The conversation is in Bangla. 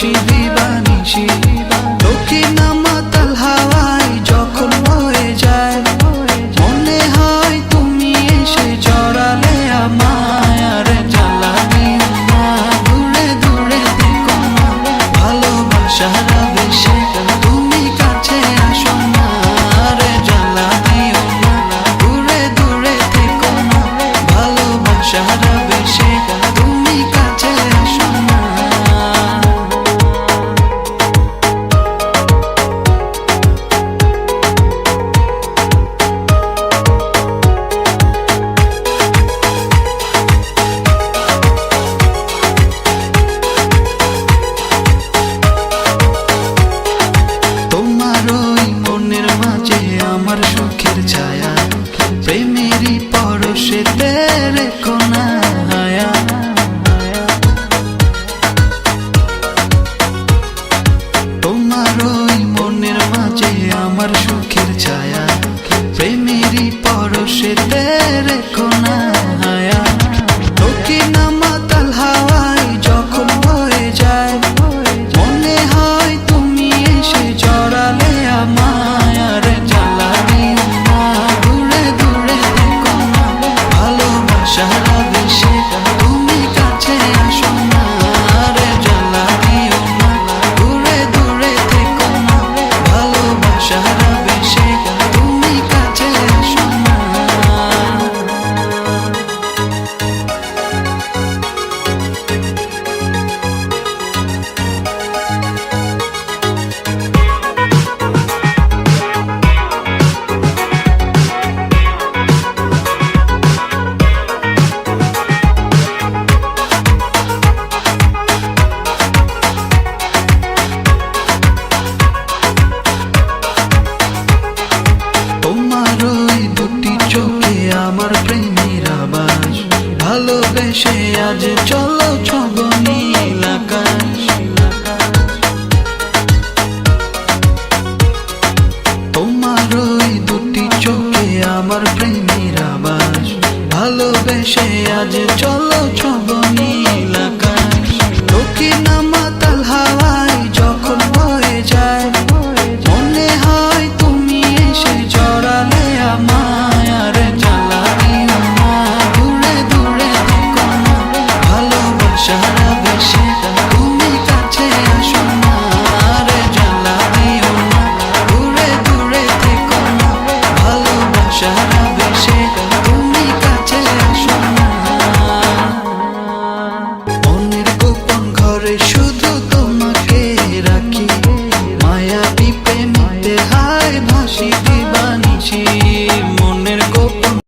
She be divine. ছায়া প্রেমেরই পরশেতে রেখো হায়া। তোমার ওই মনের মাঝে আমার সুখ আজ চলো ছব তোমার ওই দুটি চোখে আমার প্রেমের আবাস ভালোবেসে আজ চলো